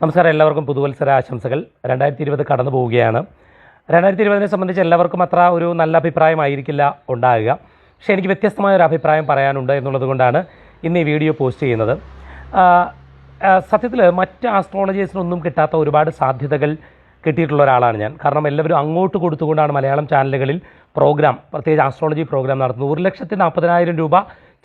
നമസ്കാരം. എല്ലാവർക്കും പുതുവത്സര ആശംസകൾ. രണ്ടായിരത്തി ഇരുപത് കടന്നു പോവുകയാണ്. രണ്ടായിരത്തി ഇരുപതിനെ സംബന്ധിച്ച് എല്ലാവർക്കും അത്ര ഒരു നല്ല അഭിപ്രായമായിരിക്കില്ല ഉണ്ടാകുക. പക്ഷേ എനിക്ക് വ്യത്യസ്തമായ ഒരു അഭിപ്രായം പറയാനുണ്ട് എന്നുള്ളത് കൊണ്ടാണ് ഇന്ന് ഈ വീഡിയോ പോസ്റ്റ് ചെയ്യുന്നത്. സത്യത്തിൽ മറ്റ് ആസ്ട്രോളജേഴ്സിനൊന്നും കിട്ടാത്ത ഒരുപാട് സാധ്യതകൾ കിട്ടിയിട്ടുള്ള ഒരാളാണ് ഞാൻ. കാരണം എല്ലാവരും അങ്ങോട്ട് കൊടുത്തുകൊണ്ടാണ് മലയാളം ചാനലുകളിൽ പ്രോഗ്രാം പ്രത്യേകിച്ച് ആസ്ട്രോളജി പ്രോഗ്രാം നടത്തുന്നത്. ഒരു ലക്ഷത്തി നാൽപ്പതിനായിരം രൂപ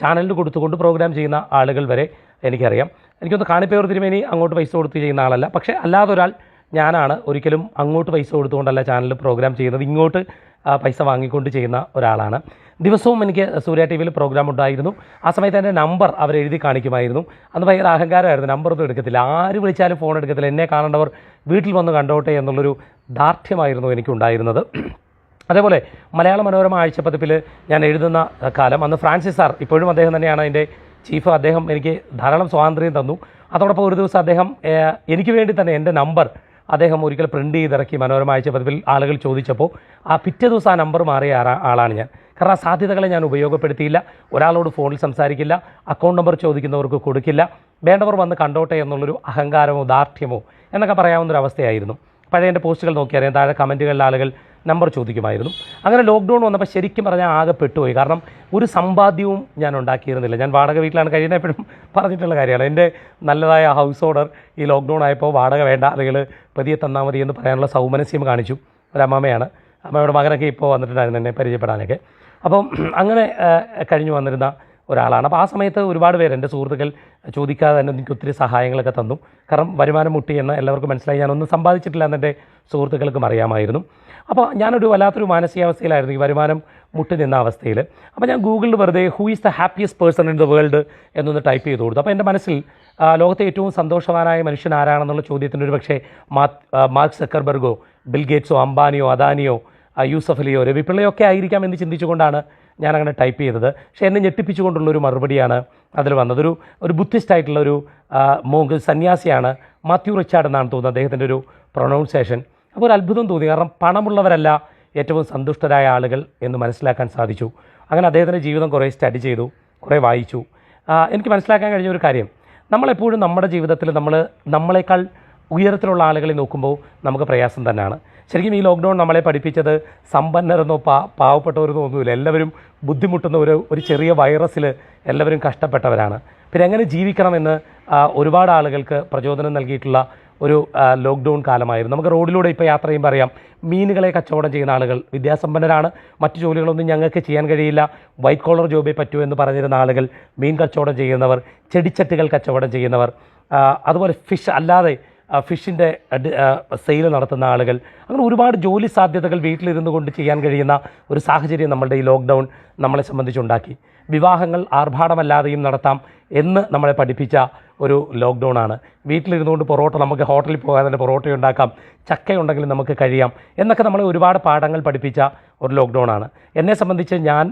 ചാനലിന് കൊടുത്തുകൊണ്ട് പ്രോഗ്രാം ചെയ്യുന്ന ആളുകൾ വരെ എനിക്കറിയാം. എനിക്കൊന്ന് കാണിപ്പേർ തിരുമേനി അങ്ങോട്ട് പൈസ കൊടുത്ത് ചെയ്യുന്ന ആളല്ല. പക്ഷേ അല്ലാതെ ഒരാൾ ഞാനാണ് ഒരിക്കലും അങ്ങോട്ട് പൈസ കൊടുത്തുകൊണ്ടല്ല ചാനൽ പ്രോഗ്രാം ചെയ്യുന്നത്. ഇങ്ങോട്ട് പൈസ വാങ്ങിക്കൊണ്ട് ചെയ്യുന്ന ഒരാളാണ്. ദിവസവും എനിക്ക് സൂര്യ ടി വിയിൽ പ്രോഗ്രാം ഉണ്ടായിരുന്നു. ആ സമയത്ത് എന്റെ നമ്പർ അവർ എഴുതി കാണിക്കുമായിരുന്നു. അന്ന് ഭയങ്കര അഹങ്കാരമായിരുന്നു. നമ്പറൊന്നും എടുക്കത്തില്ല. ആര് വിളിച്ചാലും ഫോൺ എടുക്കത്തില്ല. എന്നെ കാണേണ്ടവർ വീട്ടിൽ വന്ന് കണ്ടോട്ടെ എന്നുള്ളൊരു ദാർഢ്യമായിരുന്നു എനിക്കുണ്ടായിരുന്നത്. അതേപോലെ മലയാള മനോരമ ആഴ്ചപ്പതിപ്പിൽ ഞാൻ എഴുതുന്ന കാലം അന്ന് ഫ്രാൻസിസ് സാർ ഇപ്പോഴും അദ്ദേഹം തന്നെയാണ് അതിന്റെ ചീഫ് അദ്ദേഹം എനിക്ക് ധാരാളം സ്വാതന്ത്ര്യം തന്നു. അതോടൊപ്പം ഒരു ദിവസം അദ്ദേഹം എനിക്ക് വേണ്ടി തന്നെ എന്റെ നമ്പർ അദ്ദേഹം ഒരിക്കൽ പ്രിന്റ് ചെയ്തിറക്കി മനോരമ ആഴ്ചപ്പതിപ്പിൽ ആളുകൾ ചോദിച്ചപ്പോൾ ആ പിറ്റേ ദിവസം ആ നമ്പർ മാറിയ ആളാണ് ഞാൻ. കാരണം ആ സാധ്യതകളെ ഞാൻ ഉപയോഗപ്പെടുത്തിയില്ല. ഒരാളോട് ഫോണിൽ സംസാരിക്കില്ല. അക്കൗണ്ട് നമ്പർ ചോദിക്കുന്നവർക്ക് കൊടുക്കില്ല. വേണ്ടവർ വന്ന് കണ്ടോട്ടെ എന്നുള്ളൊരു അഹങ്കാരമോ ദാർഢ്യമോ എന്നൊക്കെ പറയാവുന്നൊരു അവസ്ഥയായിരുന്നു പഴയ എന്റെ പോസ്റ്റുകൾ നോക്കിയറിയാം താഴെ കമന്റുകളിൽ ആളുകൾ നമ്പർ ചോദിക്കുമായിരുന്നു. അങ്ങനെ ലോക്ക്ഡൗൺ വന്നപ്പോൾ ശരിക്കും പറഞ്ഞാൽ ആകെ പെട്ടുപോയി. കാരണം ഒരു സമ്പാദ്യവും ഞാൻ ഉണ്ടാക്കിയിരുന്നില്ല. ഞാൻ വാടക വീട്ടിലാണ് കഴിയുന്നത്. എപ്പോഴും പറഞ്ഞിട്ടുള്ള കാര്യമാണ്. എന്റെ നല്ലതായ ഹൗസ് ഓർഡർ ഈ ലോക്ക്ഡൗൺ ആയപ്പോൾ വാടക വേണ്ട അല്ലെങ്കിൽ പതിയെ തന്നാൽ മതി എന്ന് പറയാനുള്ള സൗമനസ്യം കാണിച്ചു. ഒരു അമ്മയുടെ മകനൊക്കെ ഇപ്പോൾ വന്നിട്ടുണ്ടായിരുന്നു എന്നെ പരിചയപ്പെടാനൊക്കെ. അപ്പം അങ്ങനെ കഴിഞ്ഞു വന്നിരുന്ന ഒരാളാണ്. അപ്പോൾ ആ സമയത്ത് ഒരുപാട് പേര് എന്റെ സുഹൃത്തുക്കൾ ചോദിക്കാതെ തന്നെ എനിക്ക് ഒത്തിരി സഹായങ്ങളൊക്കെ തന്നു. കാരണം വരുമാനം മുട്ടി എന്ന് എല്ലാവർക്കും മനസ്സിലായി. ഞാനൊന്നും സമ്പാദിച്ചിട്ടില്ല എന്ന് സുഹൃത്തുക്കൾക്കും അറിയാമായിരുന്നു. അപ്പോൾ ഞാനൊരു വല്ലാത്തൊരു മാനസികാവസ്ഥയിലായിരുന്നു ഈ വരുമാനം മുട്ടി നിന്ന അവസ്ഥയിൽ. അപ്പോൾ ഞാൻ ഗൂഗിളിൽ വെറുതെ who is the happiest person in the world എന്നൊന്ന് ടൈപ്പ് ചെയ്ത് കൊടുത്തു. അപ്പോൾ എന്റെ മനസ്സിൽ ലോകത്തെ ഏറ്റവും സന്തോഷവാനായ മനുഷ്യൻ ആരാണെന്നുള്ള ചോദ്യത്തിന് ഒരു പക്ഷേ മാർക്ക് സക്കർബർഗോ ബിൽ ഗേറ്റ്സോ അംബാനിയോ അദാനിയോ യൂസഫലിയോ യൂസഫ് ഒക്കെ ആയിരിക്കാം എന്ന് ചിന്തിച്ചുകൊണ്ടാണ് ഞാൻ അങ്ങനെ ടൈപ്പ് ചെയ്തത്. പക്ഷേ എന്നെ ഞെട്ടിപ്പിച്ചുകൊണ്ടുള്ളൊരു മറുപടിയാണ് അതിൽ വന്നതൊരു ഒരു ബുദ്ധിസ്റ്റ് ആയിട്ടുള്ള ഒരു മോങ്ക് സന്യാസിയാണ് മാത്യു റിച്ചാർഡ് എന്നാണ് തോന്നുന്നത് അദ്ദേഹത്തിന്റെ ഒരു പ്രൊണൗൺസിയേഷൻ അപ്പോൾ ഒരു അത്ഭുതം തോന്നി. കാരണം പണമുള്ളവരല്ല ഏറ്റവും സന്തുഷ്ടരായ ആളുകൾ എന്ന് മനസ്സിലാക്കാൻ സാധിച്ചു. അങ്ങനെ അദ്ദേഹത്തിന്റെ ജീവിതം കുറേ സ്റ്റഡി ചെയ്തു കുറേ വായിച്ചു. എനിക്ക് മനസ്സിലാക്കാൻ കഴിഞ്ഞ ഒരു കാര്യം. നമ്മളെപ്പോഴും നമ്മുടെ ജീവിതത്തിൽ നമ്മൾ നമ്മളെക്കാൾ ഉയരത്തിലുള്ള ആളുകളെ നോക്കുമ്പോൾ നമുക്ക് പ്രയാസം തന്നെയാണ്. ശരിക്കും ഈ ലോക്ക്ഡൗൺ നമ്മളെ പഠിപ്പിച്ചത് സമ്പന്നരെന്നോ പാ പാവപ്പെട്ടവരെന്നോ ഒന്നുമില്ല. എല്ലാവരും ബുദ്ധിമുട്ടുന്ന ഒരു ഒരു ചെറിയ വൈറസിൽ എല്ലാവരും കഷ്ടപ്പെട്ടവരാണ്. പിന്നെ എങ്ങനെ ജീവിക്കണമെന്ന് ഒരുപാട് ആളുകൾക്ക് പ്രചോദനം നൽകിയിട്ടുള്ള ഒരു ലോക്ക്ഡൗൺ കാലമായിരുന്നു. നമുക്ക് റോഡിലൂടെ ഇപ്പോൾ യാത്ര ചെയ്യുമ്പോൾ അറിയാം മീനുകളെ കച്ചവടം ചെയ്യുന്ന ആളുകൾ വിദ്യാസമ്പന്നരാണ്. മറ്റു ജോലികളൊന്നും ഞങ്ങൾക്ക് ചെയ്യാൻ കഴിയില്ല. വൈറ്റ് കോളർ ജോബേ പറ്റൂ എന്ന് പറഞ്ഞിരുന്ന ആളുകൾ മീൻ കച്ചവടം ചെയ്യുന്നവർ ചെടിച്ചട്ടികൾ കച്ചവടം ചെയ്യുന്നവർ അതുപോലെ ഫിഷ് അല്ലാതെ ഫിഷിന്റെ സെയിൽ നടത്തുന്ന ആളുകൾ. അങ്ങനെ ഒരുപാട് ജോലി സാധ്യതകൾ വീട്ടിലിരുന്ന് കൊണ്ട് ചെയ്യാൻ കഴിയുന്ന ഒരു സാഹചര്യം നമ്മളുടെ ഈ ലോക്ക്ഡൗൺ നമ്മളെ സംബന്ധിച്ചുണ്ടാക്കി വിവാഹങ്ങൾ ആർഭാടമല്ലാതെയും നടത്താം എന്ന് നമ്മളെ പഠിപ്പിച്ച ഒരു ലോക്ക്ഡൗൺ ആണ്. വീട്ടിലിരുന്നുകൊണ്ട് പൊറോട്ട നമുക്ക് ഹോട്ടലിൽ പോകാതെ തന്നെ പൊറോട്ട ഉണ്ടാക്കാം ചക്കയുണ്ടെങ്കിൽ നമുക്ക് കഴിയാം എന്നൊക്കെ നമ്മളെ ഒരുപാട് പാഠങ്ങൾ പഠിപ്പിച്ച ഒരു ലോക്ക്ഡൗൺ ആണ്. എന്നെ സംബന്ധിച്ച് ഞാൻ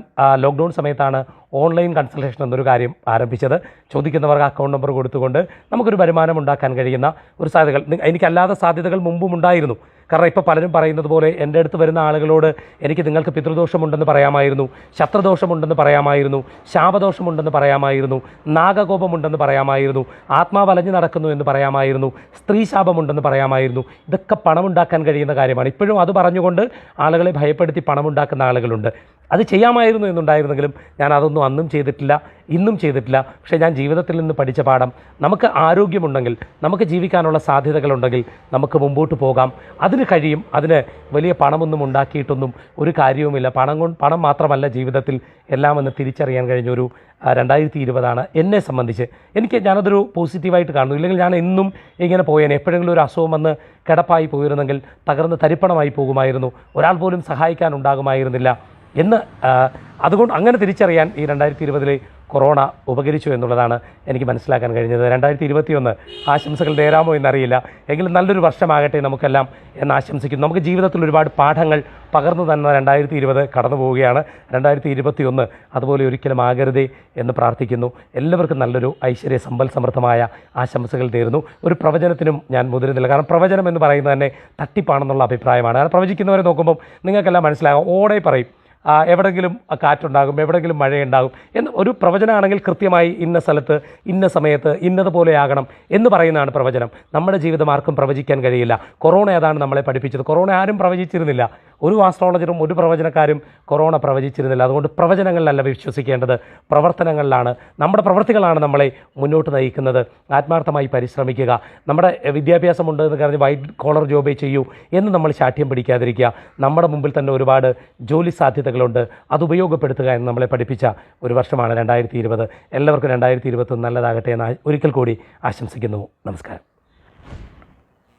ലോക്ക്ഡൗൺ സമയത്താണ് ഓൺലൈൻ കൺസൾട്ടേഷൻ എന്നൊരു കാര്യം ആരംഭിച്ചത്. ചോദിക്കുന്നവർക്ക് അക്കൗണ്ട് നമ്പർ കൊടുത്തുകൊണ്ട് നമുക്കൊരു വരുമാനം ഉണ്ടാക്കാൻ കഴിയുന്ന ഒരു സാധ്യതകൾ എനിക്കല്ലാത്ത എനിക്കല്ലാതെ സാധ്യതകൾ മുമ്പും ഉണ്ടായിരുന്നു. കാരണം ഇപ്പോൾ പലരും പറയുന്നത് പോലെ എന്റെ അടുത്ത് വരുന്ന ആളുകളോട് എനിക്ക് നിങ്ങൾക്ക് പിതൃദോഷമുണ്ടെന്ന് പറയാമായിരുന്നു ശത്രുദോഷമുണ്ടെന്ന് പറയാമായിരുന്നു ശാപദോഷമുണ്ടെന്ന് പറയാമായിരുന്നു നാഗകോപമുണ്ടെന്ന് പറയാമായിരുന്നു ആത്മാവലഞ്ഞു നടക്കുന്നു എന്ന് പറയാമായിരുന്നു സ്ത്രീ ശാപമുണ്ടെന്ന് പറയാമായിരുന്നു. ഇതൊക്കെ പണമുണ്ടാക്കാൻ കഴിയുന്ന കാര്യമാണ്. ഇപ്പോഴും അത് പറഞ്ഞുകൊണ്ട് ആളുകളെ ഭയപ്പെടുത്തി പണമുണ്ടാക്കുന്ന ആളുകളുണ്ട്. അത് ചെയ്യാമായിരുന്നു എന്നുണ്ടായിരുന്നെങ്കിലും ഞാൻ അതൊന്നും അന്നും ചെയ്തിട്ടില്ല. ഇന്നും ചെയ്തിട്ടില്ല. പക്ഷേ ഞാൻ ജീവിതത്തിൽ നിന്ന് പഠിച്ച പാഠം. നമുക്ക് ആരോഗ്യമുണ്ടെങ്കിൽ നമുക്ക് ജീവിക്കാനുള്ള സാധ്യതകളുണ്ടെങ്കിൽ നമുക്ക് മുമ്പോട്ട് പോകാം. അതിന് കഴിയും അതിന് വലിയ പണമൊന്നും ഉണ്ടാക്കിയിട്ടൊന്നും ഒരു കാര്യവുമില്ല. പണം കൊണ്ട് പണം മാത്രമല്ല ജീവിതത്തിൽ എല്ലാമെന്ന് തിരിച്ചറിയാൻ കഴിഞ്ഞ ഒരു രണ്ടായിരത്തി ഇരുപതാണ് എന്നെ സംബന്ധിച്ച്. എനിക്ക് ഞാനതൊരു പോസിറ്റീവായിട്ട് കാണുന്നു. ഇല്ലെങ്കിൽ ഞാൻ എന്നും ഇങ്ങനെ പോയേനെ. എപ്പോഴെങ്കിലും ഒരു അസുഖം വന്ന് കിടപ്പായി പോയിരുന്നെങ്കിൽ തകർന്ന് തരിപ്പണമായി പോകുമായിരുന്നു. ഒരാൾ പോലും സഹായിക്കാൻ ഉണ്ടാകുമായിരുന്നില്ല എന്ന് അതുകൊണ്ട് അങ്ങനെ തിരിച്ചറിയാൻ ഈ രണ്ടായിരത്തി ഇരുപതിലെ കൊറോണ ഉപകരിച്ചു എന്നുള്ളതാണ് എനിക്ക് മനസ്സിലാക്കാൻ കഴിഞ്ഞത്. രണ്ടായിരത്തി ഇരുപത്തിയൊന്ന് ആശംസകൾ നേരാമോ എന്നറിയില്ല. എങ്കിലും നല്ലൊരു വർഷമാകട്ടെ നമുക്കെല്ലാം എന്ന് ആശംസിക്കുന്നു. നമുക്ക് ജീവിതത്തിൽ ഒരുപാട് പാഠങ്ങൾ പകർന്നു തന്ന രണ്ടായിരത്തി ഇരുപത് കടന്നു പോവുകയാണ് രണ്ടായിരത്തി ഇരുപത്തിയൊന്ന് അതുപോലെ ഒരിക്കലും ആകരുതേ എന്ന് പ്രാർത്ഥിക്കുന്നു. എല്ലാവർക്കും നല്ലൊരു ഐശ്വര്യ സമ്പൽ സമൃദ്ധമായ ആശംസകൾ നേരുന്നു. ഒരു പ്രവചനത്തിനും ഞാൻ മുതിരുന്നില്ല. കാരണം പ്രവചനം എന്ന് പറയുന്നത് തന്നെ തട്ടിപ്പാണെന്നുള്ള അഭിപ്രായമാണ്. കാരണം പ്രവചിക്കുന്നവരെ നോക്കുമ്പോൾ നിങ്ങൾക്കെല്ലാം മനസ്സിലാകും. ഓടെ പറയും. എവിടെങ്കിലും കാറ്റുണ്ടാകും എവിടെങ്കിലും മഴയുണ്ടാകും എന്ന് ഒരു പ്രവചനമാണെങ്കിൽ കൃത്യമായി ഇന്ന സ്ഥലത്ത് ഇന്ന സമയത്ത് ഇന്നതുപോലെയാകണം എന്ന് പറയുന്നതാണ് പ്രവചനം. നമ്മുടെ ജീവിതം ആർക്കും പ്രവചിക്കാൻ കഴിയില്ല. കൊറോണ ഏതാണ് നമ്മളെ പഠിപ്പിച്ചത്. കൊറോണ ആരും പ്രവചിച്ചിരുന്നില്ല. ഒരു ആസ്ട്രോളജറും ഒരു പ്രവചനക്കാരും കൊറോണ പ്രവചിച്ചിരുന്നില്ല. അതുകൊണ്ട് പ്രവചനങ്ങളിലല്ല വിശ്വസിക്കേണ്ടത്. പ്രവർത്തനങ്ങളിലാണ്. നമ്മുടെ പ്രവൃത്തികളാണ് നമ്മളെ മുന്നോട്ട് നയിക്കുന്നത്. ആത്മാർത്ഥമായി പരിശ്രമിക്കുക. നമ്മുടെ വിദ്യാഭ്യാസം വിദ്യാഭ്യാസമുണ്ട് എന്ന് പറഞ്ഞ് വൈറ്റ് കോളർ ജോബേ ചെയ്യൂ എന്ന് നമ്മൾ ശാഠ്യം പിടിക്കാതിരിക്കുക. നമ്മുടെ മുമ്പിൽ തന്നെ ഒരുപാട് ജോലി സാധ്യതകളുണ്ട്. അത് ഉപയോഗപ്പെടുത്തുക എന്ന് നമ്മളെ പഠിപ്പിച്ച ഒരു വർഷമാണ് രണ്ടായിരത്തി ഇരുപത്. എല്ലാവർക്കും രണ്ടായിരത്തി ഇരുപത്തൊന്ന് നല്ലതാകട്ടെ എന്ന് ഒരിക്കൽ കൂടി ആശംസിക്കുന്നു. നമസ്കാരം.